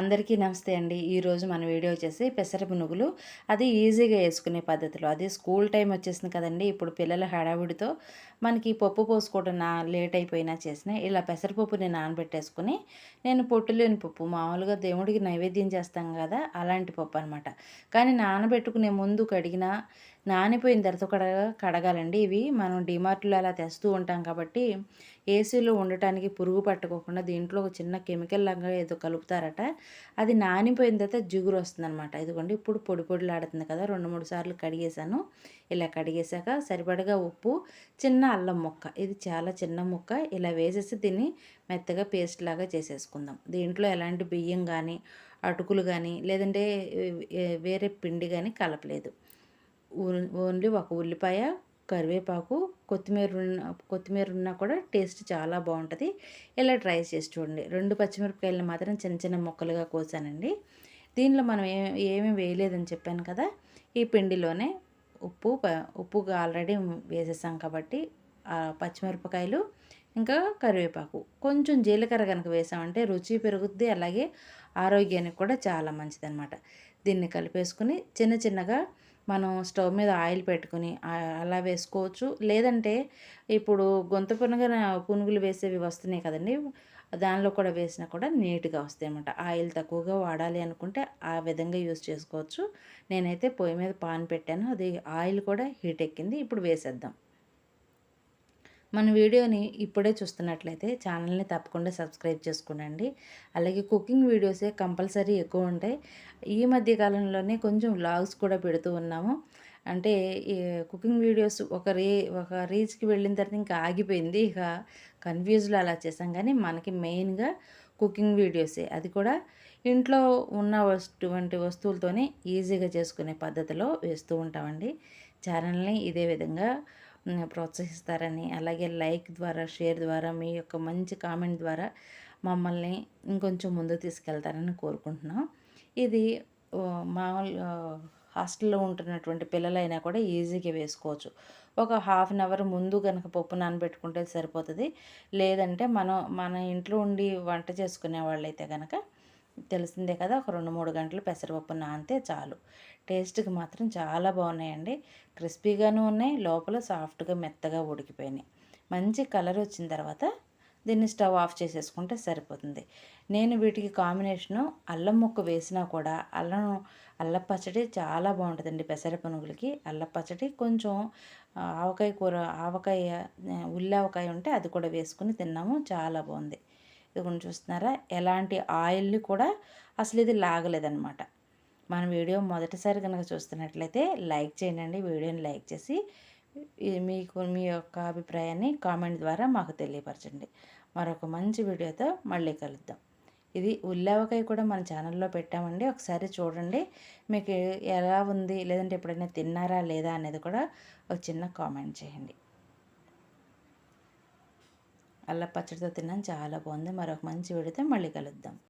అందరికీ నమస్తే అండి. ఈరోజు మన వీడియో వచ్చేసి పెసర పునుగులు అది ఈజీగా వేసుకునే పద్ధతిలో. అది స్కూల్ టైం వచ్చేసింది కదండి. ఇప్పుడు పిల్లల హడావిడితో మనకి పప్పు పోసుకోవడం నా లేట్ అయిపోయినా చేసిన ఇలా పెసరపప్పుని నానబెట్టేసుకుని నేను పొట్టు లేని పప్పు మామూలుగా దేవుడికి నైవేద్యం చేస్తాం కదా అలాంటి పప్పు అనమాట కానీ నానబెట్టుకునే ముందు కడిగిన నానిపోయిన తర్వాత కడగ కడగాలండి. ఇవి మనం డిమార్ట్లో అలా తెస్తూ ఉంటాం కాబట్టి ఏసీలో ఉండటానికి పురుగు పట్టుకోకుండా దీంట్లో ఒక చిన్న కెమికల్ లాగా ఏదో కలుపుతారట. అది నానిపోయిన తర్వాత జిగురు వస్తుందన్నమాట. ఇదిగోండి ఇప్పుడు పొడి పొడిలాడుతుంది కదా. రెండు మూడు సార్లు కడిగేశాను. ఇలా కడిగేశాక సరిపడగా ఉప్పు చిన్న అల్లం ముక్క. ఇది చాలా చిన్న ముక్క. ఇలా వేసేసి దీన్ని మెత్తగా పేస్ట్ లాగా చేసేసుకుందాం. దీంట్లో ఎలాంటి బియ్యం కానీ అటుకులు కానీ లేదంటే వేరే పిండి కానీ కలపలేదు. ఓన్లీ ఒక ఉల్లిపాయ కరివేపాకు కొత్తిమీర ఉన్న కొత్తిమీర ఉన్నా కూడా టేస్ట్ చాలా బాగుంటుంది. ఇలా ట్రై చేసి చూడండి. రెండు పచ్చిమిరపకాయలను మాత్రం చిన్న చిన్న ముక్కలుగా కోసానండి. దీనిలో మనం ఏ ఏమీ వేయలేదని చెప్పాను కదా ఈ పిండిలోనే ఉప్పు ఉప్పు ఆల్రెడీ వేసేసాం కాబట్టి పచ్చిమిరపకాయలు ఇంకా కరివేపాకు. కొంచెం జీలకర్ర కనుక వేసామంటే రుచి పెరుగుద్ది అలాగే ఆరోగ్యానికి కూడా చాలా మంచిదన్నమాట. దీన్ని కలిపేసుకుని చిన్న చిన్నగా మనం స్టవ్ మీద ఆయిల్ పెట్టుకుని అలా వేసుకోవచ్చు. లేదంటే ఇప్పుడు గొంత పునగన పునుగులు వేసేవి వస్తున్నాయి కదండి. దానిలో కూడా వేసినా కూడా నీట్గా వస్తాయి అన్నమాట ఆయిల్ తక్కువగా వాడాలి అనుకుంటే ఆ విధంగా యూస్ చేసుకోవచ్చు. నేనైతే పొయ్యి మీద పాన్ పెట్టాను. అది ఆయిల్ కూడా హీట్ ఎక్కింది. ఇప్పుడు వేసేద్దాం. మన వీడియోని ఇప్పుడే చూస్తున్నట్లయితే ఛానల్ని తప్పకుండా సబ్స్క్రైబ్ చేసుకోండి అలాగే కుకింగ్ వీడియోసే కంపల్సరీ ఎక్కువ ఉంటాయి. ఈ మధ్య కాలంలోనే కొంచెం వ్లాగ్స్ కూడా పెడుతూ ఉన్నాము. అంటే కుకింగ్ వీడియోస్ ఒక రీ ఒక రీచ్కి వెళ్ళిన తర్వాత ఇంకా ఆగిపోయింది. ఇక కన్ఫ్యూజ్లో అలా చేసాం కానీ మనకి మెయిన్గా కుకింగ్ వీడియోసే. అది కూడా ఇంట్లో ఉన్న వస్తువంటి వస్తువులతోనే ఈజీగా చేసుకునే పద్ధతిలో వేస్తూ ఉంటామండి. ఛానల్ని ఇదే విధంగా ప్రోత్సహిస్తారని అలాగే లైక్ ద్వారా షేర్ ద్వారా మీ యొక్క మంచి కామెంట్ ద్వారా మమ్మల్ని ఇంకొంచెం ముందు తీసుకెళ్తారని కోరుకుంటున్నాం. ఇది మామూలు హాస్టల్లో ఉంటున్నటువంటి పిల్లలైనా కూడా ఈజీగా వేసుకోవచ్చు. ఒక హాఫ్ అన్ అవర్ ముందు కనుక పప్పు నానబెట్టుకుంటే సరిపోతుంది. లేదంటే మనం మన ఇంట్లో ఉండి వంట చేసుకునే వాళ్ళైతే కనుక తెలిసిందే కదా ఒక రెండు మూడు గంటలు పెసరపప్పు నానితే చాలు. టేస్ట్కి మాత్రం చాలా బాగున్నాయండి. క్రిస్పీగాను ఉన్నాయి లోపల సాఫ్ట్గా మెత్తగా ఉడికిపోయినాయి. మంచి కలర్ వచ్చిన తర్వాత దీన్ని స్టవ్ ఆఫ్ చేసేసుకుంటే సరిపోతుంది. నేను వీటికి కాంబినేషను అల్లం ముక్క వేసినా కూడా అల్లం అల్లం పచ్చడి చాలా బాగుంటుందండి పెసర పునుగులకి అల్లం పచ్చడి కొంచెం ఆవకాయ కూర ఆవకాయ ఉల్లి ఆవకాయ ఉంటే అది కూడా వేసుకుని తిన్నాము చాలా బాగుంది. ఇది చూస్తున్నారా? ఎలాంటి ఆయిల్ని కూడా అసలు ఇది లాగలేదన్నమాట. మన వీడియో మొదటిసారి కనుక చూస్తున్నట్లయితే లైక్ చేయండి వీడియోని లైక్ చేసి మీకు మీ యొక్క అభిప్రాయాన్ని కామెంట్ ద్వారా మాకు తెలియపరచండి. మరొక మంచి వీడియోతో మళ్ళీ కలుద్దాం. ఇది ఉల్లావకాయ కూడా మన ఛానల్లో పెట్టామండి. ఒకసారి చూడండి. మీకు ఎలా ఉంది? లేదంటే ఎప్పుడైనా తిన్నారా లేదా అనేది కూడా ఒక చిన్న కామెంట్ చేయండి. అల్ల పచ్చడితో తిన్నాను. చాలా బాగుంది. మరొక మంచి వీడియోతో మళ్ళీ కలుద్దాం.